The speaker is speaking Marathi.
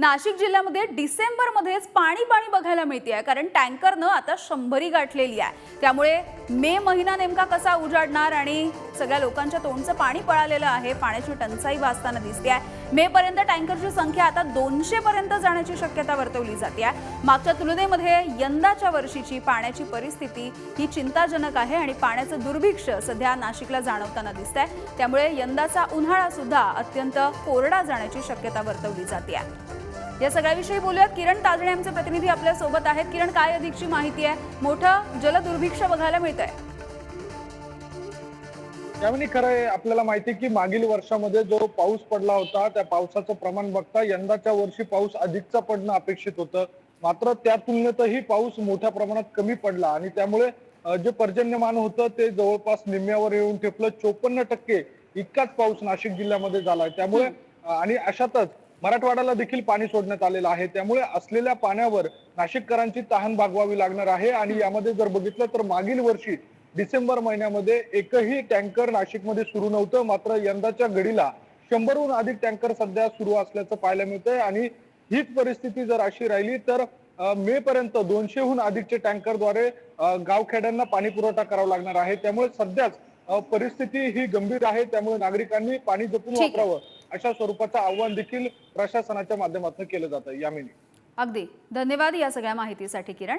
नाशिक जिल्ह्यामध्ये डिसेंबरमध्येच पाणी पाणी बघायला मिळते आहे कारण टँकरनं आता शंभरी गाठलेली आहे. त्यामुळे मे महिना नेमका कसा उजाडणार आणि सगळ्या लोकांच्या तोंडचं पाणी पळालेलं आहे पाण्याची टंचाई वाचताना दिसते आहे. मे पर्यंत टँकरची संख्या आता दोनशे पर्यंत जाण्याची शक्यता वर्तवली जाते आहे. मागच्या तुलनेमध्ये यंदाच्या वर्षीची पाण्याची परिस्थिती ही चिंताजनक आहे आणि पाण्याचं दुर्भिक्ष सध्या नाशिकला जाणवताना दिसत आहे त्यामुळे यंदाचा उन्हाळा सुद्धा अत्यंत कोरडा जाण्याची शक्यता वर्तवली जाते आहे. या सगळ्याविषयी बोलूयात. किरण ताजणे आमचे प्रतिनिधी आपल्यासोबत आहेत. किरण काय अधिकची माहिती आहे? मोठं जलदुर्भिक्ष बघायला मिळत आहे यामिनी खरं आहे आपल्याला माहिती आहे की मागील वर्षामध्ये जो पाऊस पडला होता त्या पावसाचं प्रमाण बघता यंदाच्या वर्षी पाऊस अधिकचा पडणं अपेक्षित होतं. मात्र त्या तुलनेतही पाऊस मोठ्या प्रमाणात कमी पडला आणि त्यामुळे जे पर्जन्यमान होतं ते जवळपास निम्म्यावर येऊन ठेपलं. चोपन्न टक्के इतकाच पाऊस नाशिक जिल्ह्यामध्ये झालाय. त्यामुळे आणि अशातच मराठवाड्याला देखील पाणी सोडण्यात आलेलं आहे. त्यामुळे असलेल्या पाण्यावर नाशिककरांची तहान भागवावी लागणार आहे. आणि यामध्ये जर बघितलं तर मागील वर्षी डिसेंबर महिन्यामध्ये एकही टँकर नाशिकमध्ये सुरू नव्हतं. मात्र यंदाच्या घडीला शंभरहून अधिक टँकर सध्या सुरू असल्याचं पाहायला मिळतंय. आणि हीच परिस्थिती जर अशी राहिली तर मे पर्यंत दोनशेहून अधिकचे टँकरद्वारे गावखेड्यांना पाणी पुरवठा करावा लागणार आहे. त्यामुळे सध्याच परिस्थिती ही गंभीर आहे. त्यामुळे नागरिकांनी पाणी जपून. वापरावं. अशा स्वरूपाचं आव्हान देखील प्रशासनाच्या माध्यमातून केलं जातं. यामिनी अगदी. धन्यवाद या सगळ्या माहितीसाठी किरण.